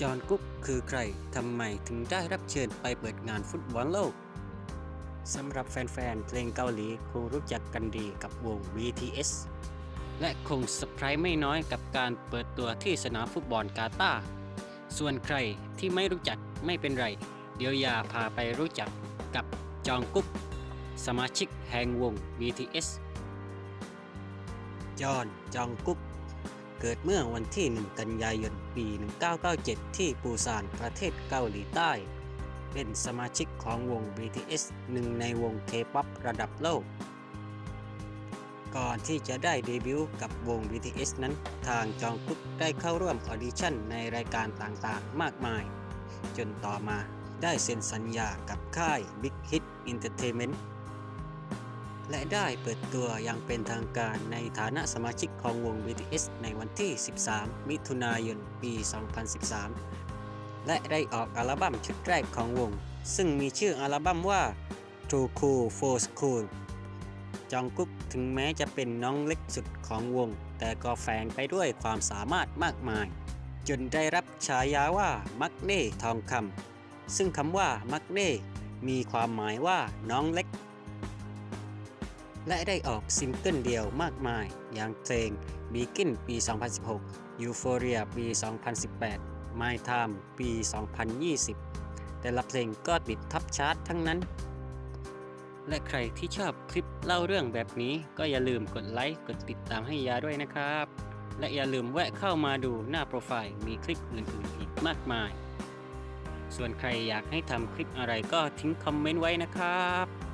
จอห์นกุ๊กคือใคร ทำไมถึงได้รับเชิญไปเปิดงานฟุตบอลโลก สำหรับแฟนๆ เพลงเกาหลีคงรู้จักกันดีกับวง BTS และคงสไพรส์ไม่น้อยกับการเปิดตัวที่สนามฟุตบอลกาตาร์ส่วนใครที่ไม่รู้จักไม่เป็นไร เดี๋ยวยาพาไปรู้จักกับจองกุ๊กสมาชิกแห่งวง BTS จอห์นจองกุ๊ก เกิดเมื่อวันที่ 1 กันยายน ปี 1997 ที่ปูซานประเทศเกาหลีใต้ เป็นสมาชิกของวง BTS หนึ่งในวงเคป๊อประดับโลก ก่อนที่จะได้เดบิวต์กับวง BTS นั้น ทางจองกุ๊กได้เข้าร่วมออดิชั่นในรายการต่างๆ มากมาย จนต่อมาได้เซ็นสัญญากับค่าย Big Hit Entertainment และได้เปิดตัวอย่างเป็นทางการในฐานะสมาชิกของวง BTS ในวันที่ 13 มิถุนายน ปี 2013 และได้ออกอัลบั้มชุดแรกของวง ซึ่งมีชื่ออัลบั้มว่า Too Cool for School จองกุ๊กถึงแม้จะเป็นน้องเล็กสุดของวง แต่ก็แฝงไปด้วยความสามารถมากมาย จนได้รับฉายาว่ามักเน่ทองคำซึ่งคำว่ามักเน่มีความหมายว่าน้องเล็ก และได้ออกซิงเกิลเดียวมากมาย อย่างเพลง Begin ปี 2016 Euphoria ปี 2018 My Time ปี 2020 แต่ละเพลงก็ติดท็อปชาร์ตทั้งนั้น และใครที่ชอบคลิปเล่าเรื่องแบบนี้ก็อย่าลืมกดไลค์ กดติดตามให้ยาด้วยนะครับ และอย่าลืมแวะเข้ามาดูหน้าโปรไฟล์มีคลิปอื่นๆอีกมากมาย ส่วนใครอยากให้ทำคลิปอะไรก็ทิ้งคอมเมนต์ไว้นะครับ